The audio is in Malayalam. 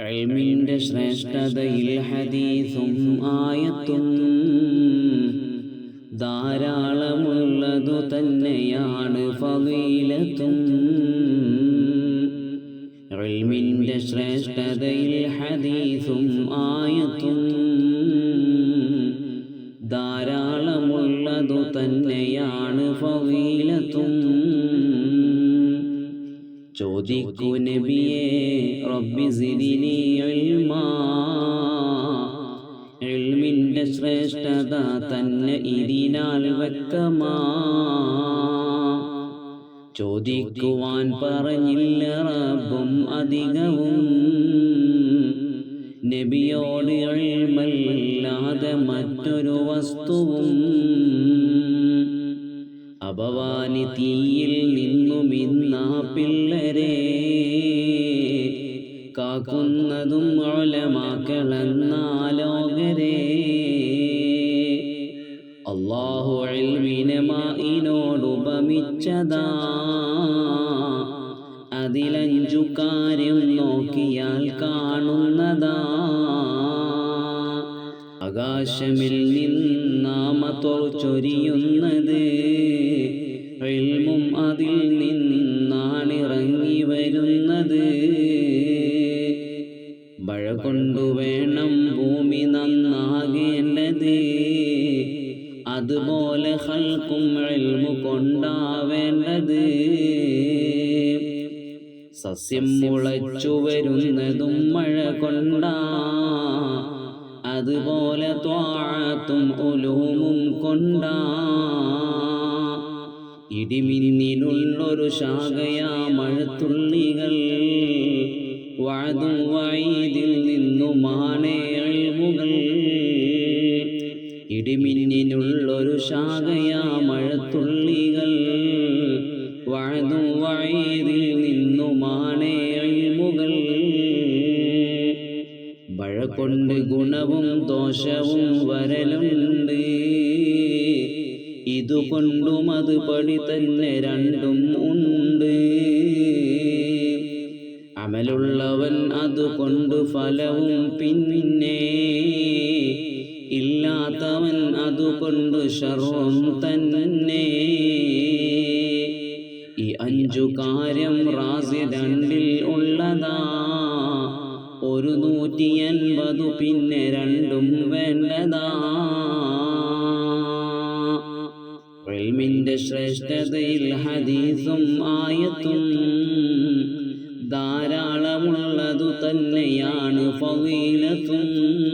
കഴിമിന്റെ ശ്രേഷ്ഠതയിൽ ഹദീസും ആയത്തും ധാരാളമുള്ളതു തന്നെയാണ് ഫവീലത്തും. ഇൽമിന്റെ ശ്രേഷ്ഠതയിൽ ഹദീസും ആയത്തും ധാരാളമുള്ളതു തന്നെയാണ് ഫവീലത്തും. ചോദിക്കൂ നബിയേ റബ്ബി സിദിനി ഇൽമാ. ഇൽമിന്റെ ശ്രേഷ്ഠത തന്നെ ഇതിനാൽ വ്യക്തമാ. ചോദിക്കുവാൻ പറഞ്ഞില്ല റബ്ബും അധികവും. നബിയോട് ഇൽമല്ലാതെ മറ്റൊരു വസ്തുവും അപവാനി തീയിൽ നിന്നും ഇന്ന പിള്ളരെ കാക്കുന്നതും ഒലമാക്കളെന്നാലോകരെ അള്ളാഹു ഇൽമിനമായിനോടുപമിച്ചതാ അതിലഞ്ചു കാര്യം നോക്കിയാൽ കാണുന്നതാ. ആകാശമിൽ നിന്നാമത്തോൾ ചൊരിയുന്നത് അതുപോലെ ഹൽക്കും ഇൽമു കൊണ്ടാവേണ്ടത്. സസ്യം മുളച്ചു വരുന്നതും മഴ കൊണ്ടാ. അതുപോലെ ത്വാഴത്തും ഉലൂമും കൊണ്ടാ. ഇടിമിന്നിനുള്ളൊരു ശാഖയാ മഴത്തുള്ളികൾ ഇടിമിന്നിനുള്ളൊരു ശാഖയാ മഴത്തുള്ളികൾ. വഴതും വൈദിൽ നിന്നുമാണേ അഴിമുകൾ മഴ കൊണ്ട് ഗുണവും ദോഷവും വരലുണ്ട്. ഇതുകൊണ്ടും അത് പടി തന്നെ രണ്ടും ഉണ്ട്. അമലുള്ളവൻ അതുകൊണ്ട് ഫലവും പിന്നെ അതുകൊണ്ട് ഷർവം തന്നെ. ഈ അഞ്ചു കാര്യം റാസി രണ്ടിൽ ഉള്ളതാ. ഒരു നൂറ്റി എൺപതു പിന്നെ രണ്ടും വേണ്ടതാ. ഇൽമിന്റെ ശ്രേഷ്ഠതയിൽ ഹദീസും ആയത്തും ധാരാളമുള്ളതു തന്നെയാണ് ഫവീലത്തും.